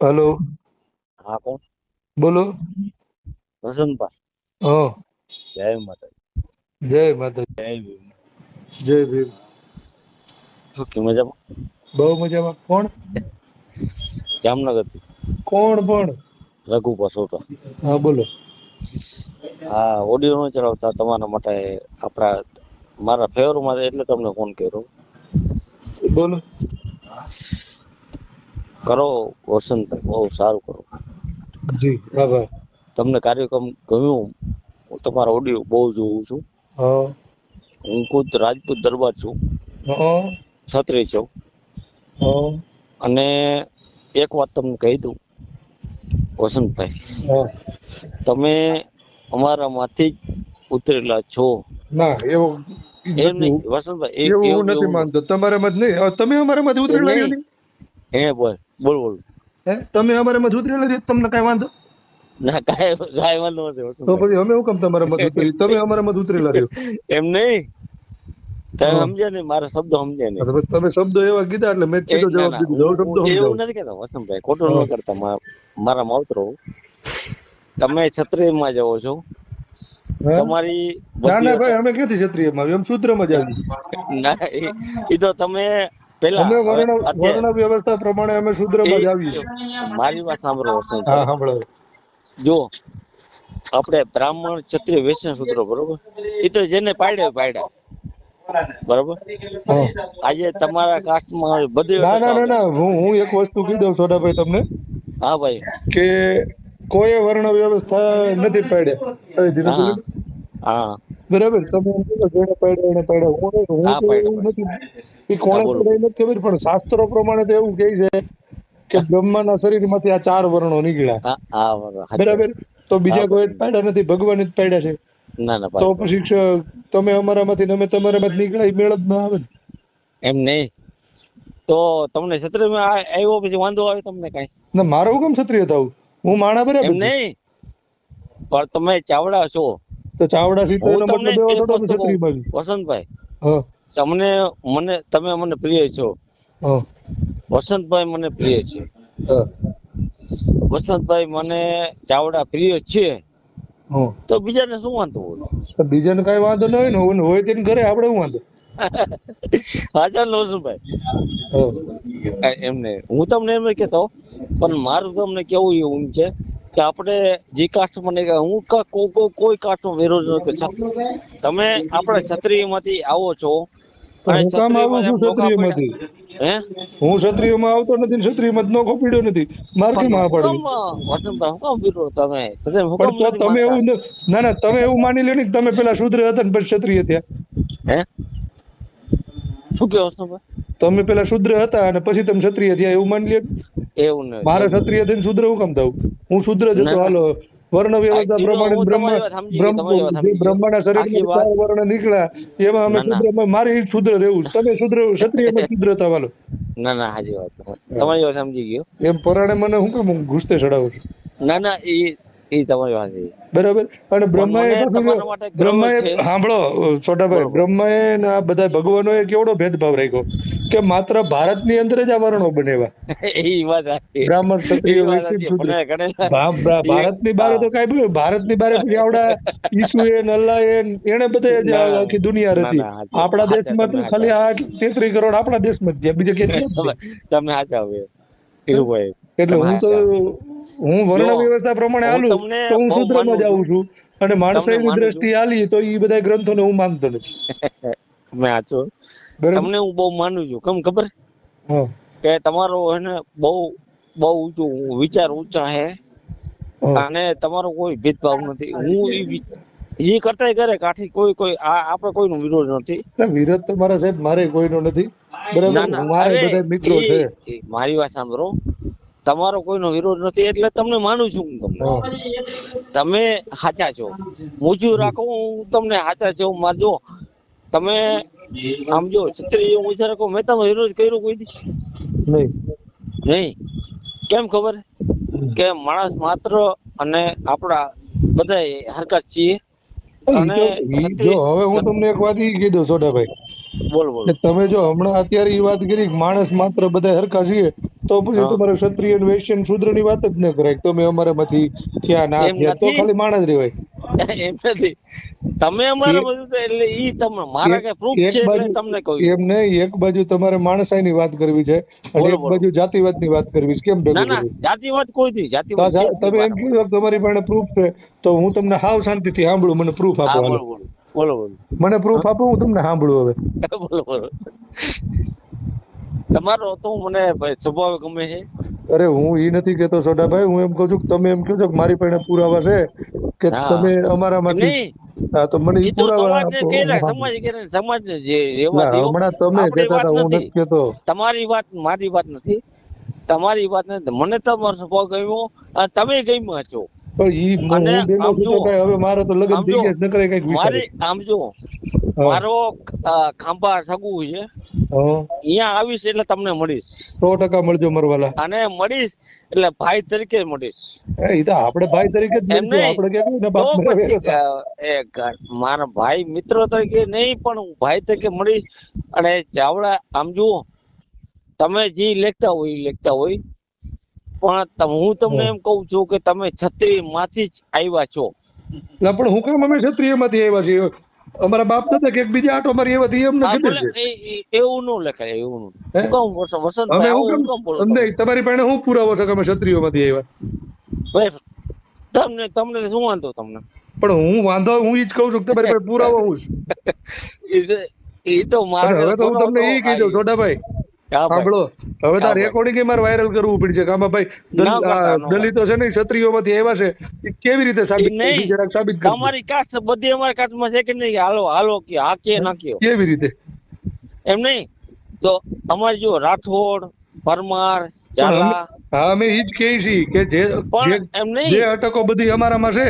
Hello. હા કોણ બોલો. વસંતભાઈ. હા. જય માતા જય માતા જય ભીમ. જય ભીમ. શું કે મજામાં? બહુ મજામાં. કોણ? જામનગરથી કોણ પણ? રઘુ પસોતા હા બોલો. હા ઓડિયો ન ચલાવતા તમારા માટે આપણા મારા ફેવરમાં એટલે તમને ફોન કર્યો. બોલો. કરો વસંતભાઈ બહુ સારું કરો. જી આભાર તમને કાર્યક્રમ ગમ્યું? હું તમારા ઓડિયો બહુ જોઉં છું. હું. ખુદ રાજપૂત દરબાર છું. છત્રી છું. અને એક વાત તમને કહી દઉં વસંતભાઈ. હા. તમે અમારામાંથી જ ઉતરેલા છો. ના એવું વસંતભાઈ એવું નથી માનતો. તમારા મત નહીં. તમે અમારા મત ઉતરેલા. નહીં? હે બોલ. બોલ બોલ. હે? તમે અમારા મત ઉતરી રહ્યો તમને કઈ વાંધો? ના કાંઈ કાંઈ વાંધો નથી તો પછી અમે હું કેમ તમારા મત ઉતરી તમે અમારા મત ઉતરેલા રહ્યો એમ નહીં? તમે. સમજ્યા ને મારા શબ્દ સમજ્યા ને તમે શબ્દો એવા કીધા એટલે મેં સીધો જવાબ દીધો. શબ્દો એવું નથી કહેતો વસંતભાઈ ખોટું ન કરતા મા- મારા માવતરો. તમે ક્ષત્રિયમાં જાઓ છો. તમારી ના ના ભાઈ અમે ક્યાંથી ક્ષત્રિયમાં માં એમ સૂત્રમાં જ આવ્યું ના એ તો તમે પેલા અમે વર્ણ વર્ણ વ્યવસ્થા પ્રમાણે અમે શુદ્રમાં જ આવીએ મારી વાત સાંભળો હા સાંભળો. જો આપણે બ્રાહ્મણ ક્ષત્રિય વૈશ્ય શુદ્ર બરોબર? એ તો જેને પાડે પાડ્યા. બરોબર? આજે તમારા કાસ્ટમાં બધી ના ના ના હું હું એક વસ્તુ કહી દઉં સોડાભાઈ તમને. હા ભાઈ. કે કોઈ વર્ણ વ્યવસ્થા નથી પાડ્યા. હા હા. બરાબર તમે એમ કહો જેને પડ્યો એને પડ્યો. હું એવું નથી. એ કોણે. પાડ્યા નથી ખબર પણ શાસ્ત્રો પ્રમાણે તો એવું કહે છે કે બ્રહ્માના શરીરમાંથી આ ચાર વર્ણો નીકળ્યા. બરાબર તો બીજા કોઈ પાડ્યા નથી ભગવાન જ પાડ્યા છે. તો પછી તમે અમારામાંથી અમે તમારામાંથી નીકળ્યા એ મેળ જ ના આવે એમ નહીં. તો તમને ક્ષત્રિય આ- આવ્યો પછી વાંધો આવે તમને કઈ? ના મારો કેમ ક્ષત્રિય થવું. હું માણા બરાબર એમ નહીં. પણ તમે ચાવડા છો. તો ચાવડા સીટ નો મતલબ એવો થોડો વસ્તુ કહું, ક્ષત્રિયમાં વસંતભાઈ હા. તમને મને તમે મને પ્રિય છો. હા. વસંતભાઈ મને પ્રિય છે. હા. વસંતભાઈ મને ચાવડા પ્રિય છે. હા. તો બીજાને શું વાંધો હોય? બીજાને કઈ વાંધો ન હોય ને હોય- હોય તેને ઘરે આપણે શું વાંધો? હાજર નો વસંતભાઈ ભાઈ. એમને હું તમને એમ કહેતો પણ મારું તમને કેવું એવું છે કે આપણે જે કાસ્ટ મને હું કોઈ કાસ્ટ વિરોધ નથી તમે આપણે ક્ષત્રિયમાંથી આવો છો. અને છું ક્ષત્રિયમાંથી? હે? હું ક્ષત્રિયમાં આવતો નથી ક્ષત્રિયમાં નોખો પીડ્યો નથી. મારે કેમ પણ હા હું પાડવી કામ, વસંતભાઈ હું કામ વિરોધ તમે? તમે એવું ના ના તમે એવું માની લ્યો ને તમે પેલા શુદ્ર હતા ને પછી ક્ષત્રિય થયા. હે? શું કહો વસંતભાઈ? તમે પેલા શુદ્ર હતા અને પછી તમે ક્ષત્રિય થયા એવું માની લે? એવું નહીં મારે ક્ષત્રિય થઈને શુદ્ર હું કેમ થવું હું શુદ્ર જ હતો. હાલો. વર્ણ વ્યવસ્થા પ્રમાણે બ્રહ્મ. બ્રહ્માના ચાર વર્ણ નીકળ્યા એમાં અમે શુદ્ર મારી શુદ્ર રહેવું તમે શુદ્ર ક્ષત્રિય શુદ્ર થવાલો ના ના હાજી વાત. તમારી વાત સમજી ગયો. એમ પરાણે મને હું કેમ ઘૂસતે ચડાવું છું? ના ના એ એ તમારી વાત બરાબર? અને બ્રહ્માએ સાંભળો છોટાભાઈ આ બધા ભગવાનોએ કેવડો ભેદભાવ રાખ્યો? કે માત્ર ભારતની અંદર જ આ વર્ણો બનેવા. એ વાત બ્રાહ્મણ, ક્ષત્રિય, ભારતની બારે તો કાંઈ ભારતની બારે પછી આવડા ઈસુએ ને અલ્લાહે એને બધે જ આખી દુનિયા સાચી. આપણા દેશમાં તો ખાલી આ તેત્રીસ કરોડ આપણા દેશમાં જ બીજે કે છે તમે નહીં. તમે સાચા ધીરુભાઈ એટલે હું તો હું વર્ણ વ્યવસ્થા પ્રમાણે હાલું તો હું સૂત્રમાં જ આવું છું. અને માણસાઈની દ્રષ્ટિ હાલી તો એ બધા ગ્રંથોને હું માનતો નથી. મેં આચો. તમને હું બહુ માનું છું. કેમ ખબર? કે તમારો એને બહુ બહુ ઊંચું વિચાર ઊંચા હે. અને તમારો કોઈ ભેદભાવ નથી. હું એ કરતાય કરે કાઠી કોઈ કોઈ આપણે કોઈનો વિરોધ નથી. વિરોધ તો મારા સાહેબ મારે કોઈનો નથી. મારે વાત સાંભળો. તમારો કોઈનો વિરોધ નથી એટલે તમને માનું છું તમને. તમે સાચા છો. મૂજું રાખો હું તમને સાચા છો. મારજો તમે આમ જો ક્ષત્રિય હું રાખો મેં તમે વિરોધ કર્યો કોઈ દી? નહીં. નહીં? કેમ ખબર? કે માણસ માત્ર અને આપણા બધા હરકત છીએ. અને જો હવે હું તમને એક વાત કીધું સોડાભાઈ બોલ બોલ. તમે જો હમણાં અત્યારે એ વાત કરી માણસ માત્ર બધા હરખા છીએ તો પછી તમારે ક્ષત્રિય વૈશ્ય શુદ્રની વાત જ ન કરાય. તમે અમારા માંથી થયા ના થયા તો ખાલી માણસ રેવાય. એમ નથી. તમે અમારા એક- બધું એટલે ઈ તમે મારા કે પ્રૂફ છે એટલે બાજુ- તમને કહું એમ નહીં એક બાજુ તમારે માણસાઈની વાત કરવી છે અને એક બાજુ બાજુ જાતિવાદની વાત કરવી છે. કેમ ભેગું ના જાતિવાદ કોઈ નહીં જાતિવાદ તમે એમ કીધું તમારી પાસે પ્રૂફ છે. તો હું તમને હાવ શાંતિથી સાંભળું મને પ્રૂફ આપો બોલો બોલો. મને પ્રૂફ આપો હું તમને સાંભળું હવે. બોલો બોલો. તમારો તો મને સ્વભાવ ગમે છે. અરે હું એ નથી કેતો સોડાભાઈ. હું એમ કહું છું કે તમે એમ કહો છો કે મારી પાસે પુરાવા છે કે તમે અમારામાંથી હા તો મને એ પુરાવા. સમાજ ને જે. હમણાં તમે કહેતા હતા હું નથી. કેતો તમારી વાત મારી વાત નથી. તમારી વાત નથી. મને તમારો સ્વભાવ ગમ્યો તમે ગમ્યા છો. પણ ઈ બેનો કાંઈ હવે મારે તો લગન થઈ ગયા નકરે કંઈક વિચાર. આમ જો મારો ખાંભા સગું છે. અહીંયા આવીશ એટલે તમને મળીશ. સો ટકા મળજો મરવાલા. અને મળીશ એટલે ભાઈ તરીકે મળીશ. એ તો આપણે ભાઈ તરીકે જ મળશું. આપણે કે કોઈને તો બાપ એ મારા ભાઈ મિત્ર તરીકે નહીં પણ હું ભાઈ તરીકે મળીશ. અને ચાવડા આમ જુઓ તમે જે લેખતા હોય એ લેખતા હોય. પણ હું તમને એમ કહું છું કે તમે છત્રી માંથી જ આવ્યા છો. ના, પણ હું કેમ અમે ક્ષત્રિયમાંથી આવ્યા છીએ. અમારા બાપ દાદા કે બીજા આટો મારી એવા થી એમને આ ખબર છે એ- એ- એવું ન લખાય એવું ન. હું? કહું વસંત અમે હું કામ બોલો તમને તમારી પાસે હું પુરાવો છે કે અમે ક્ષત્રિયોમાંથી આવ્યા? ભાઈ, તમને તમને શું વાંધો તમને? પણ હું વાંધો હું ઈ જ કહું છું કે તમારી પાસે પુરાવો હું છું. એ તો- મારે હવે તો હું તમને એ કહી દઉં છોટાભાઈ ભાઈ. સાંભળો. હવે તો રેકોર્ડિંગ મારે વાયરલ કરવું પડશે કે આમાં ભાઈ. દલિતો છે ને ક્ષત્રિયો માંથી આવ્યા છે. કેવી રીતે સાબિત સાબિત. તમારી કાસ્ટ બધી અમારી કાસ્ટમાં છે કે નહીં? હાલો હાલો કે આ કે ના કે કેવી રીતે? એમ નહીં? તો અમારી જો રાઠોડ પરમાર ઝાલા. હા અમે ઈ જ કહીએ છીએ કે જે પણ જે એમ નહીં. જે અટકો બધી અમારામાં છે.